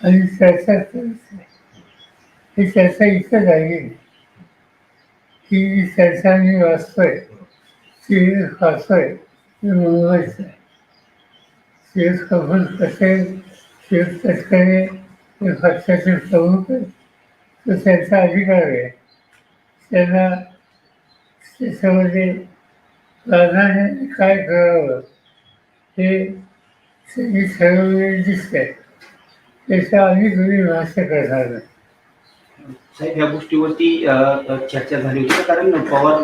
आणि चर्चा करायची ही चर्चा इथं झाली ही जी चर्चा मी वाचतोय. ती वाचतोय ते मुंबईच आहे शिव कपूर कसे शिव तटकरे हे पक्षाचे प्रमुख आहेत तो त्यांचा अधिकार आहे. त्यांना त्याच्यामध्ये प्राधान्याने काय करावं हे त्यांनी ठरवलेले दिसतंय. त्याच्या तुम्ही करणार. नाही. साहेब या गोष्टीवरती चर्चा झाली होती. कारण पवार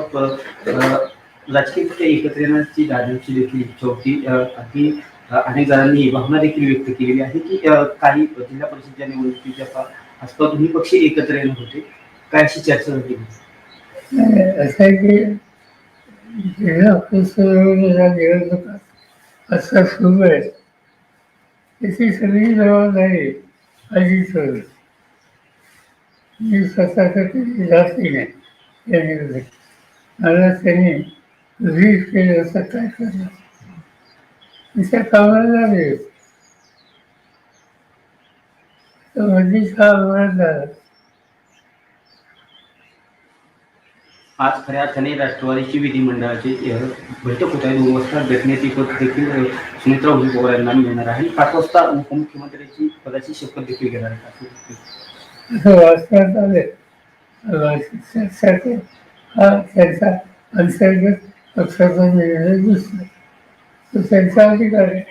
राजकीयदृष्ट्या एकत्र येण्याची दादांची देखील इच्छा होती. अगदी अनेक जणांनी ही भावना देखील व्यक्त केलेली आहे की काही जिल्हा परिषदच्या निवडणुकीच्या आसपास दोन्ही पक्ष एकत्र येणार होते. काय अशी चर्चा आणि असं आहे की जिल्हा परिषदेच्या निवडणुका असं सुरू आहे. त्याची सगळी जबाबदारी अजित सोडली मी स्वतः तर कधी नाही या निवडणुकीत मला त्यांनी रीड केलं असं काय करणार? त्या कामाला लागले. तर मध्ये सहा अपघात झाला आज खऱ्या अर्थाने राष्ट्रवादीची विधिमंडळाची बैठक होत आहे. दोन वाजता भेटण्याची पद देखील सुमित्रा उभी पवार यांना मिळणार आहे. आणि पाच वाजता उपमुख्यमंत्र्यांची पदाची शपथ देखील घेणार आहे हा त्यांचा अंतर्गत पक्षाचा निर्णय तो त्यांचा अधिकार आहे.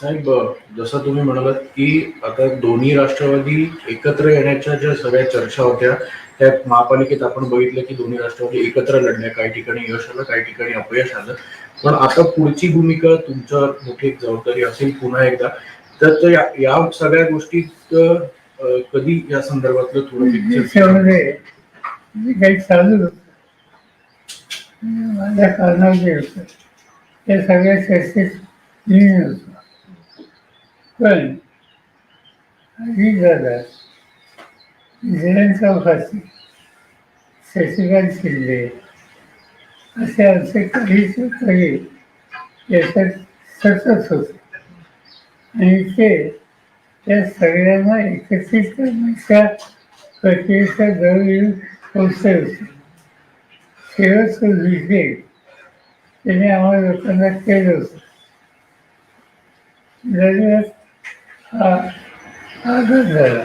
साहेब जसं तुम्ही म्हणालात की आता दोन्ही राष्ट्रवादी एकत्र येण्याच्या ज्या सगळ्या चर्चा होत्या त्या महापालिकेत आपण बघितलं की दोन्ही राष्ट्रवादी एकत्र लढल्या काही ठिकाणी यश आलं काही ठिकाणी अपयश आलं. पण आता पुढची भूमिका तुमच्यावर मोठी जबाबदारी असेल पुन्हा एकदा. तर तो या या सगळ्या गोष्टीत अं, कधी या संदर्भातलं थोडं पिक्चर त्याच्यामध्ये जे काही चालू होतं. माझ्या त्या सगळ्या चर्चेत मी होतो. पण ही झाला जयंत चौकाची शशिकांत शिंदे. असे आमचे काही काही याच्यात सतत होते. आणि ते त्या सगळ्यांना एकत्रित करण्याच्या प्रक्रियेच्या जवळ येऊन पोचले होते शेवटचं विषय त्याने आम्हाला लोकांना केलं होतं. दरम्यान हा आघात झाला.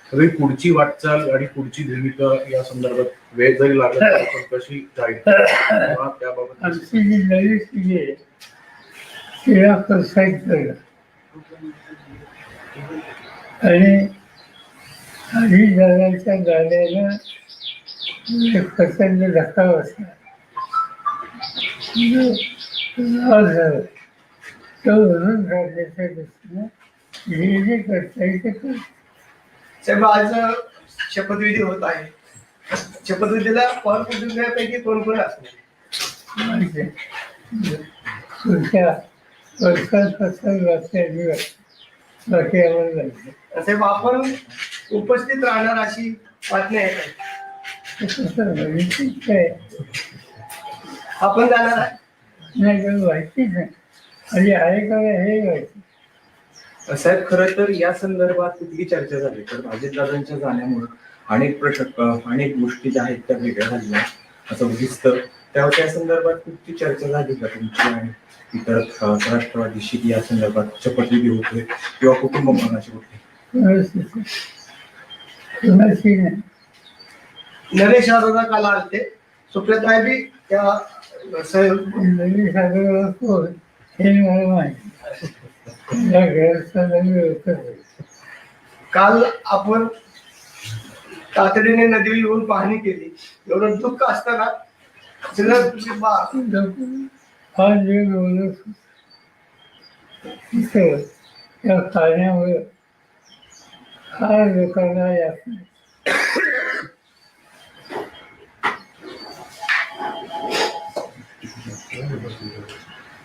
सगळी पुढची वाटचाल आणि पुढची भूमिका या संदर्भात वेळ जरी लागला कशी जाईल? त्याबाबत आमची जी नवी आहे तिला प्रोत्साहित करणं आणि आधी जगाच्या गाण्याला एक प्रचंड धक्का बसला जो लाभ तो भरून काढण्याच्या दृष्टीनं हे जे करता येईल ते करतो साहेब आज शपथविधी होत आहे. शपथविधीला पवार कुटुंबियापैकी कोण कोण असणार? जायचं. साहेब आपण उपस्थित राहणार अशी बातमी आहे आपण जाणार आहे. नाही आणि आहे का हे माहिती. साहेब खरं तर या संदर्भात कुठली चर्चा झाली? तर अजितदादांच्या जाण्यामुळे अनेक प्रश्न अनेक गोष्टी ज्या आहेत त्या वेगळ्या झाल्या असं दिसतं त्यावर त्या संदर्भात कुठली चर्चा झाली का तुमची आणि इतर राष्ट्रवादीशी या संदर्भात शपथविधी होते किंवा कुटुंब मनाची होते नरेश अरोरा काल आलते. सुप्रियाताई बी त्या साहेब नवी काल आपण तातडीने नदी येऊन पाहणी केली. एवढं दुःख असताना सगळं हा लोकांना या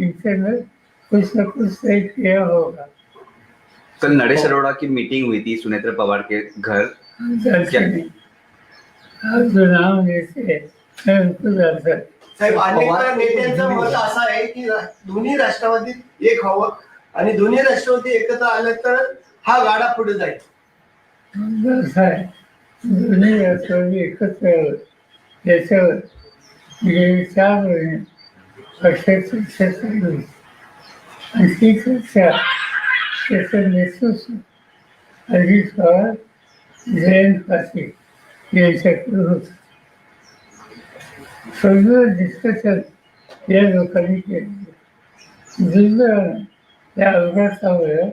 इंटरनल कुछ न कुछ तय किया होगा कल नरेश अरोड़ा की मीटिंग हुई थी सुनेत्रा पवार के घर हैं हूँ। साहेब अनेक नेत्यांचं मत असं आहे की दोन्ही राष्ट्रवादीत एक हवं आणि दोन्ही राष्ट्रवादी एकत्र आले तर हा गाडा पुढे जाईल नाही असं दोन्ही राष्ट्रवादी एकत्र याच्यावर गेली चार महिने पक्षाची चर्चा चालू आणि ती चर्चा त्याचं नेतृत्व अजित पवार जयंत पाटील यांच्याकडे होतं सगळं डिस्कशन या लोकांनी केलं दुर्दैवानं या अपघातामुळे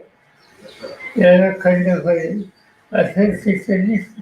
याला खंड पडेल असं शिक्षण दिसतं.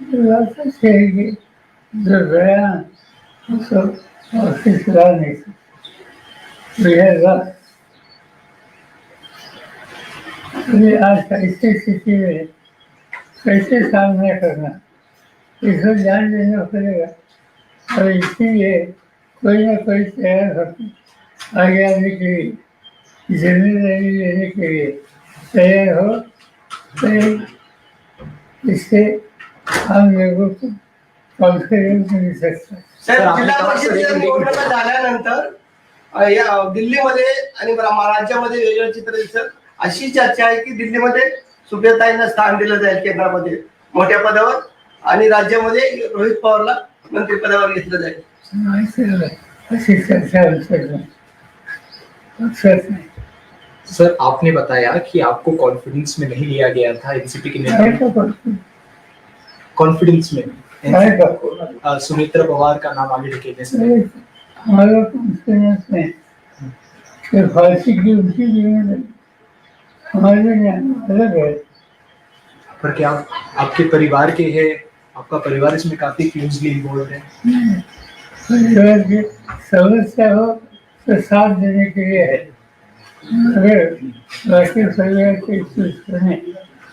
की जो गया उसको ऑफिसला नहीं रहेगा अभी आज ऐसी स्थिति में कैसे सामना करना इसको ध्यान देना पड़ेगा और इसीलिए कोई ना कोई तैयार होकर आगे आने के लिए जिम्मेदारी लेने के लिए तैयार हो तो इससे जिल्हा सर, परिषदेच्या. निवडणुका झाल्यानंतर अ, या दिल्लीमध्ये आणि रा- राज्यामध्ये वेगळं चित्र दिसत अशी चर्चा आहे की दिल्लीमध्ये सुप्रियाताईंना स्थान दिलं जाईल केंद्रामध्ये मोठ्या पदावर आणि राज्यामध्ये रोहित पवारला मंत्रिपदावर घेतलं जाईल. सर आपने बताया कि आपको कॉन्फिडेंस में नहीं लिया गया था एनसीपी के नेता कॉन्फिडेंस में। सुमित्रा पवार का नाम आगे ढकेलने से हमारा कॉन्फिडेंस नहीं कि फांसी की उनकी जिम्मेदारी हमारे अलग है। पर क्या आप, आपके परिवार के हैं? आपका परिवार इसमें काफी क्लोजली इन्वॉल्व है। परिवार की समस्या हो तो साथ देने के लिए है। अगर बाकी परिवार के सुने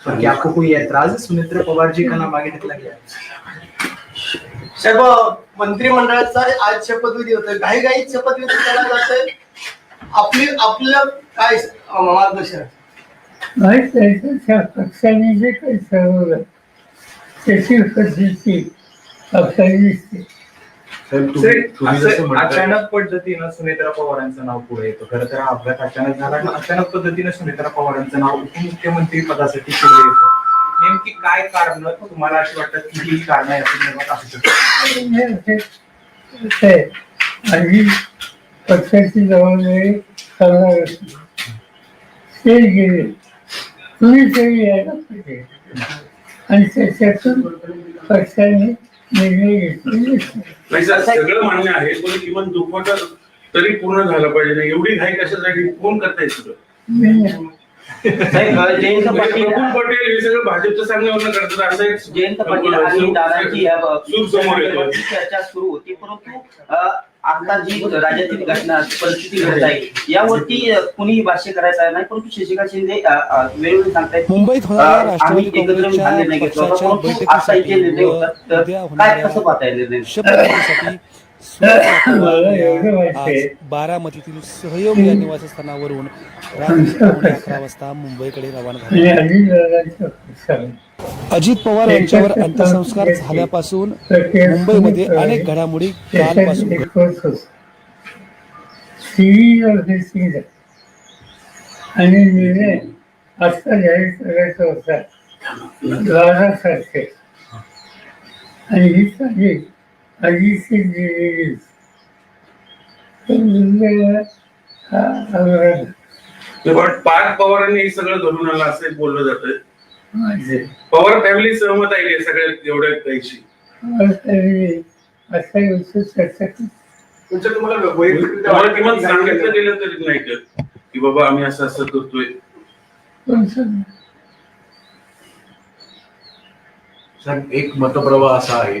पर क्या आपको कोई ऐतराज है सुमित्रा पवार जी का नाम आगे निकला गया साहेब मंत्रिमंडळाचा आज शपथविधी होतोय. काही काही शपथविधी केला जातोय. आपली आपलं काय मार्गदर्शन? त्या पक्षाने जे काही ठरवलं त्याची पद्धती आपल्याला दिसते. साहेब सर, तुम्ही तुम्ही जसं असं म्हणताय अचानक पद्धतीनं सुनेत्रा पवारांचं नाव पुढे येतं. खरं तर हा अपघात अचानक झाला आणि अचानक पद्धतीनं सुनेत्रा पवारांचं नाव उपमुख्यमंत्री पदासाठी पुढे येतं. नेमकी काय कारण? तुम्हाला अशी वाटतं की ही कारण आहे असं निर्माण असू शकतं हे असे असे आणि पक्षाची जबाबदारी करणार ते गेले. कुणीतरी यायला पाहिजे. आणि त्याच्यातून पक्षाने. नाही सर सगळं मान्य आहे पण किमान दुप्पट तरी पूर्ण झालं पाहिजे ना एवढी घाई कशासाठी? कोण करताय सगळं? जयंत म्हणजे पाटील हे सगळं भाजपच्या सांगण्यावरनं करतात असं जयंत पाटील आणि दादाची चर्चा सुरू होती परंतु आता जी राज्यातील घटना परिस्थिती घडत आहे यावरती कुणीही भाष्य करायचं नाही परंतु शशिकांत शिंदे वेळोवेळी सांगतायत मुंबईत आम्ही एकत्र नाही घेतलं. आता इथे निर्णय होतात काय कसं पाहता येईल निर्णय बारामतीतील सहयोग या निवासस्थानावरून रात्री अकरा वाजता मुंबईकडे रवाना झाले. अजित पवार यांच्यावर अंत्यसंस्कार झाल्यापासून मुंबईमध्ये अनेक घडामोडी कालपासून आणि निर्णय आजचा जाहीर करायचा होता. आणि ही साधी अजितची दिलेली हा अपघात पण पार्थ पवारांनी हे सगळं धरून आलं असं एक बोललं जातं. माझे पवार फॅमिली सहमत आहे का सगळ्या एवढ्या काहीशी असा गोष्ट चर्चा केली. तुमच्या तुम्हाला किमान सांगितलं गेलं तरी नाही का की बाबा आम्ही असं असं करतोय. पण सर साहेब एक मतप्रवाह असा आहे.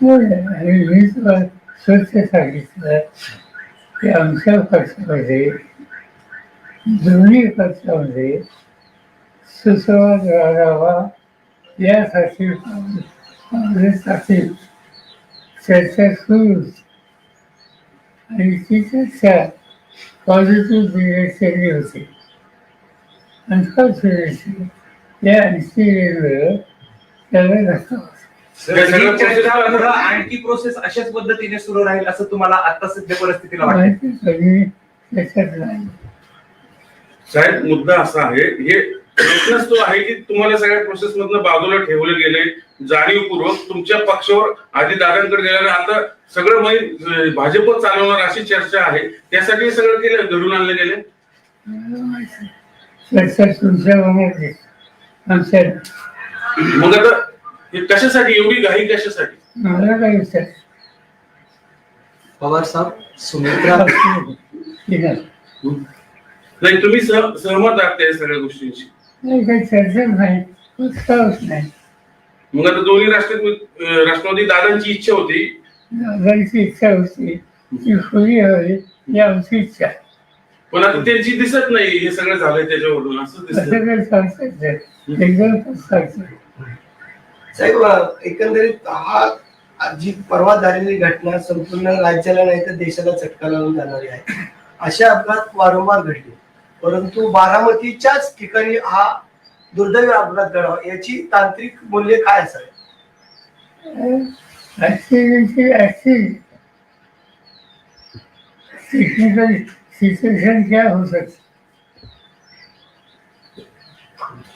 मी तुला स्वच्छ सांगितलं की आमच्या पक्षामध्ये दोन्ही पक्षामध्ये सुसंवाद राहावा यासाठी काँग्रेससाठी चर्चा सुरू आणि ती चर्चा पॉझिटिव्ह डिरेक्शनली होती अनफॉर्च्युनेटली या इन्सिडेंटवर त्याला धक्का आणखी प्रोसेस अशाच पद्धतीने सुरू राहील असं तुम्हाला आता सध्या परिस्थितीला वाटतं त्याच्यात नाही साहेब मुद्दा असा आहे हे प्रश्नच तो आहे की तुम्हाला सगळ्या प्रोसेस मधनं बाजूला ठेवलं गेले जाणीवपूर्वक तुमच्या पक्षावर आधी दादांकडे गेल्याने आता सगळं म्हणजे भाजप चालवणार अशी चर्चा आहे त्यासाठी सगळं केलं घडून आणलं गेले चर्चा तुमच्या मग आता हे कशासाठी? एवढी घाई कशासाठी? मला काय विचार? पवार साहब सुमित्रा. ठीक आहे नाही तुम्ही सह- सहमत आहात त्या सगळ्या गोष्टींशी. नाही काही चर्चा नाही. प्रस्तावच नाही. मग आता दोन्ही राष्ट्रवादी अं, राष्ट्रवादी दादांची इच्छा होती. दादांची इच्छा होती. ती खुली हवी ही आमची इच्छा. आहे. पण आता त्यांची दिसत नाही. हे सगळं झालंय त्याच्यावरून. असं असं दिसत काही. एकदम. साहेब एकंदरीत हा जी परवा झालेली घटना संपूर्ण राज्याला नाही तर देशाला चटका लावून जाणारी आहे असे अपघात वारंवार घडले परंतु बारामतीच्याच ठिकाणी हा दुर्दैवी अपघात घडावा याची तांत्रिक मूल्य काय असावे टेक्निकल सिच्युएशन क्या हो सकती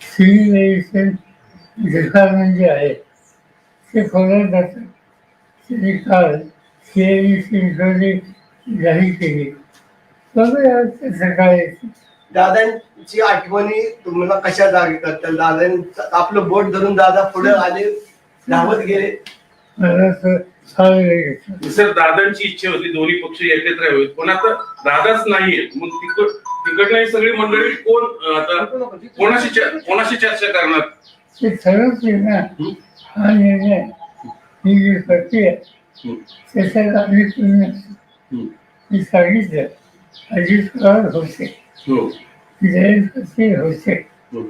त्याची सिव्हिलायझेशन डिपार्टमेंट जे आहे ते खोलात जातं. त्यांनी काल सीआयडी जाहीर केली. सकाळी. दादांची आठवणी तुम्हाला कशा जागे करतात दादांचं आपलं बोट धरून दादा पुढे आले धावत गेले. सर दादांची इच्छा होती दोन्ही पक्ष एकत्र यावेत. पण आता दादाच नाहीये मग तिकड तिकडनं ही सगळी मंडळी कोण आता कोणाशी कोणाशी चर्चा करणार? ते ठरवते ना. हा? निर्णय ही जी प्रक्रिया हम्म. त्याच्यात आम्ही पूर्ण हम्म. मी सांगितलं. अजित पवार होते. हो. जयंत पाटील होते? हो.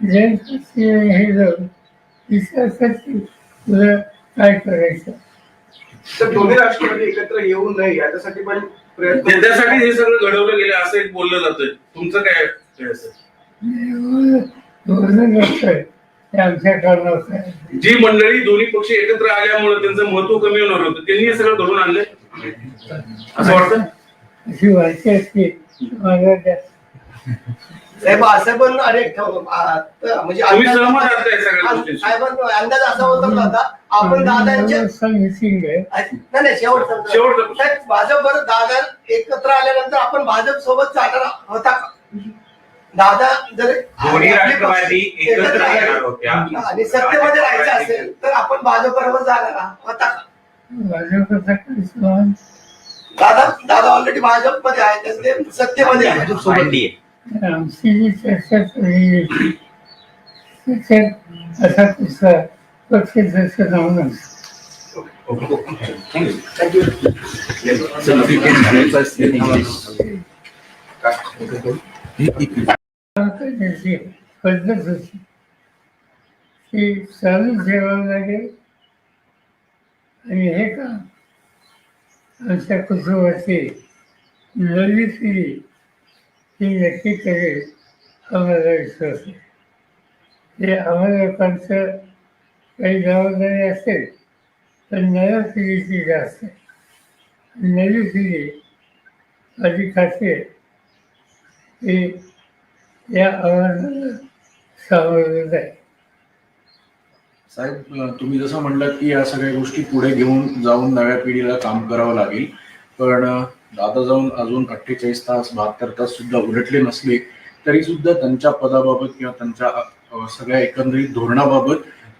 जयंत पाटील हे जाऊन विचारतात की तुला काय करायचं? तर दोन्ही राष्ट्रवादी एकत्र येऊ नये याच्यासाठी पण त्याच्यासाठी हे सगळं घडवलं गेलं असं एक बोललं जातंय. तुमचं काय जी मंडळी दोन्ही पक्ष एकत्र आल्यामुळे त्यांचं महत्त्व कमी होणार होतं त्यांनी हे सगळं घडून आणलंय? असं वाटतं अशी असते. साहेब असं पण अनेक आता म्हणजे तुम्ही अंदाज- सहमत आहात या सगळ्या गोष्टींशी? साहेबांचा अंदाज असा होता आता आपण दादांच्या मिसिंग आहे नाही नाही शेवटचा. साहेब भाजप बरं दादा एकत्र आल्यानंतर आपण भाजप सोबत चालणार होता का? दादा जर दोन्ही आपले राष्ट्रवादी पक्ष एकत्र आले येणार होत्या. आणि सत्तेमध्ये राहायचं असेल तर आपण भाजप बरोबर जाणार होता का? भाजपचा दादा दादा ऑलरेडी भाजपमध्ये आहे सत्तेमध्ये आहे आमची जी चर्चा होती असा कुठला पक्ष जसं त्याची पद्धत होती ती चालू ठेवावं लागेल आणि हे का आमच्या कुटुंबाची नवी पिढी ही नक्की करेल हा माझा विश्वास आहे ते आम्हाला लोकांचं काही जबाबदारी असेल तर नव्या पिढीची जास्त. आहे नवी पिढी माझी खाते. की या आव्हानाला सामोरं जाईल. साहेब तुम्ही जसं म्हणलात की या सगळ्या गोष्टी पुढे घेऊन जाऊन नव्या पिढीला काम करावं लागेल. पण दादा जाऊन अजून अठ्ठेचाळीस तास बहात्तर तास सुद्धा उलटले नसले तरी सुद्धा त्यांच्या पदाबाबत किंवा त्यांच्या सगळ्या एकंदरीत धोरणाबाबत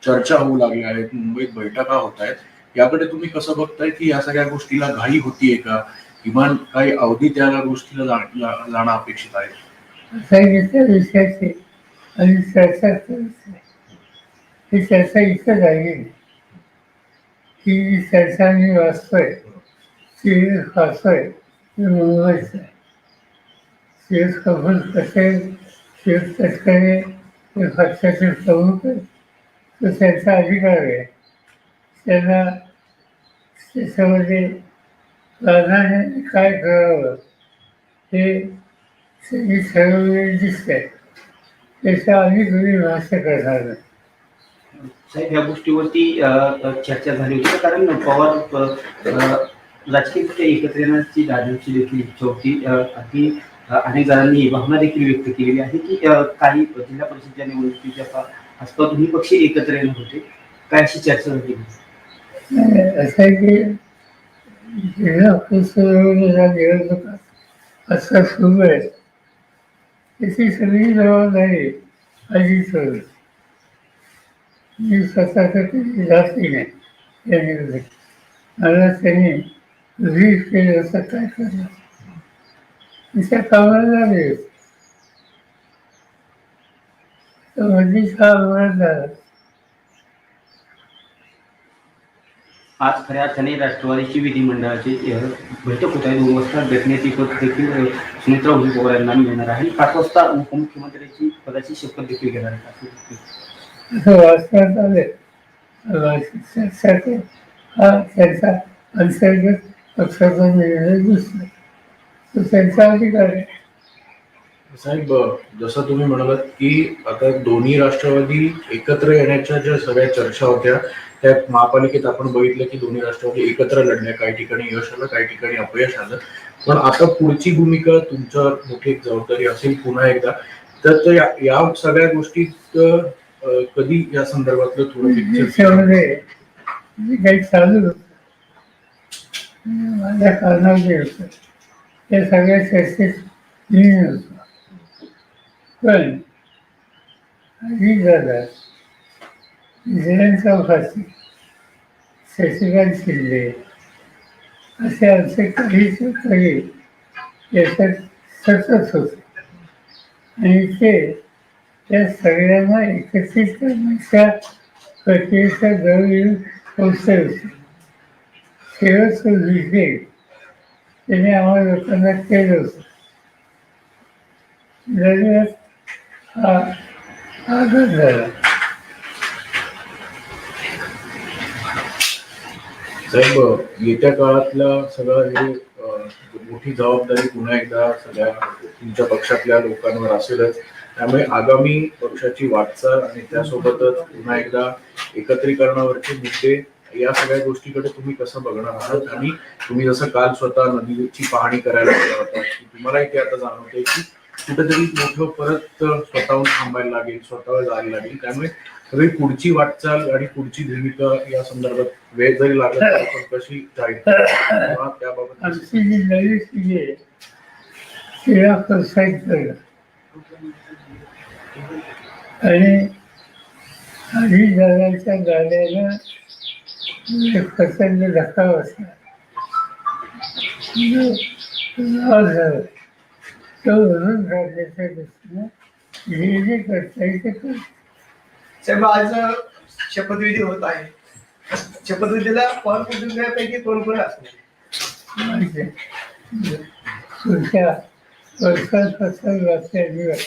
चर्चा होऊ लागल्या आहेत. मुंबईत बैठका होत आहेत. याकडे तुम्ही कसं बघताय की या सगळ्या गोष्टीला घाई होतीये का? किमान काही अवधी त्या गोष्टीला जाणं अपेक्षित आहे. आणि चर्चा आहे. ही चर्चा इथं झाली की चर्चा मी वाचतोय. ती वाचतोय ती नोंदवायचं आहे शिव कपूर कसे शिव तटकरे हे पक्षाचे प्रमुख आहे तो त्यांचा अधिकार आहे त्यांना त्याच्यामध्ये प्राधान्याने काय करावं हे सगळी ठरवलेली दिसते त्याच्या आम्ही तुम्ही भाष्य करणार नाही साहेब या गोष्टीवरती चर्चा झाली होती कारण पवार अ, अ, एकत्र येण्याची दादांची देखील इच्छा होती अ, अगदी अनेक जणांनी ही भावना देखील व्यक्त केलेली आहे की काही जिल्हा परिषदच्या निवडणुकीच्या आसपास दोन्ही पक्ष एकत्र येणार होते. काय अशी चर्चा होती? असं आहे की जिल्हा परिषदेच्या निवडणुका सुरू आहे त्याची सगळी जबाबदारी अजित करू मी स्वतःसाठी जास्ती नाही. या निवडणुकीत. मला त्यांनी वीज केलं असं काय करणार तिच्या कामाला लागले आज खऱ्या अर्थाने राष्ट्रवादीची विधिमंडळाची बैठक होत आहे. दोन वाजता भेटण्याची पद देखील सुमित्रा पवार यांना मिळणार आहे. आणि पाच वाजता उपमुख्यमंत्र्यांची पदाची शपथ देखील घेणार आहे हा त्यांचा अंतर्गत पक्षाचा निर्णय दिसला. तो त्यांचा अधिकार आहे. साहेब जसं तुम्ही म्हणालात की आता दोन्ही राष्ट्रवादी एकत्र येण्याच्या ज्या सगळ्या चर्चा होत्या त्या महापालिकेत आपण बघितलं की दोन्ही राष्ट्रवादी एकत्र लढल्या काही ठिकाणी यश आलं काही ठिकाणी अपयश आलं. पण आता पुढची भूमिका तुमच्यावर मोठी एक जबाबदारी असेल पुन्हा एकदा. तर या या सगळ्या गोष्टीत कधी या संदर्भातलं थोडं काही चालू माझ्या कारणावर जे होतं त्या सगळ्या चर्चेत मी पण ही झाला जयंत चौकाशी शशिकांत शिंदे असे आमचे काहीच काही याच्यात सतत होते. आणि ते त्या सगळ्यांना एकत्रित करण्याच्या प्रक्रियेचा जवळ येऊन पोचले होते. शेवटचा विषय. त्याने आम्हाला लोकांना केलं होतं. दरम्यान हा आदर झाला. साहेब येत्या काळातला सगळं हे मोठी जबाबदारी पुन्हा एकदा सगळ्या तुमच्या पक्षातल्या लोकांवर असेलच. त्यामुळे आगामी पक्षाची वाटचाल आणि त्यासोबतच पुन्हा एकदा एकत्रीकरणावरचे मुद्दे या सगळ्या गोष्टीकडे तुम्ही कसं बघणार आहात? आणि तुम्ही जसं काल स्वतः नदीची पाहणी करायला गेला होता तुम्हालाही ते आता जाणवतंय की कुठेतरी मोठं परत स्वतःहून थांबायला लागेल स्वतःवर जायला लागेल. त्यामुळे सगळी पुढची वाटचाल आणि पुढची भूमिका या संदर्भात वेळ जरी लागला पण कशी जाईल? त्याबाबत आमची जी नवी पिढी आहे तिला प्रोत्साहित करणं आणि आधी जगाच्या गाण्याला एक प्रचंड धक्का बसला जो लाभ झाला तो भरून काढण्याच्या दृष्टीनं जे जे करता येईल ते करतो. साहेब आज शपथविधी होत आहे शपथविधीला पवार कुटुंबियापैकी कोण कोण असणार माहिती आहे. पुढच्या वर्षांपासून बाकी दिवस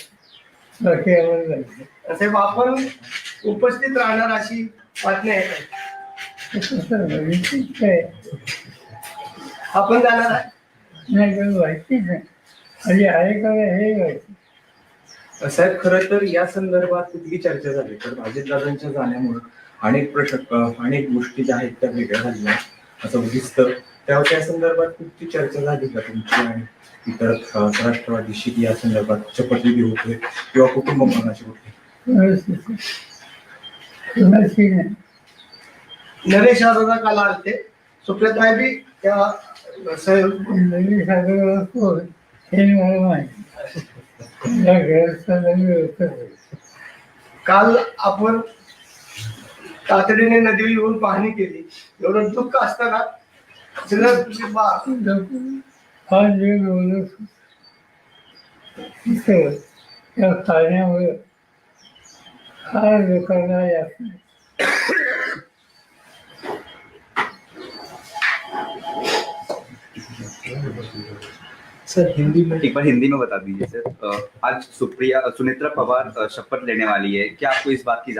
बाकी आम्हाला माहिती आहे. साहेब आपण उपस्थित राहणार अशी बातमी आहे आपण जाणार आहे. नाही तर माहितीच नाही. आणि आहे का हे माहिती. साहेब खरं तर या संदर्भात कुठली चर्चा झाली? तर अजितदादांच्या जाण्यामुळे अनेक प्रश्न अनेक गोष्टी ज्या आहेत त्या वेगळ्या झाल्या असं दिसतं त्यावर त्या संदर्भात कुठची चर्चा झाली का तुमची आणि इतर राष्ट्रवादीशी या संदर्भात शपथविधी होते किंवा कुटुंब मनाची होते? नरेश दादा काला आलते. सुप्रिया बी त्या साहेब हे मला माहिती या घराचा नवी काल आपण तातडीने नदीवर येऊन पाहणी केली. एवढं दुःख असताना सगळं बा- हा जे बोलत होता, तिथं त्या पाण्यामुळे फार लोकांना यातना सर हिंदी में एक बार हिंदी में बता दीजिए सर। आज सुप्रिया सुनेत्रा पवार शपथ लेने वाली है। क्या आपको इस बात की जान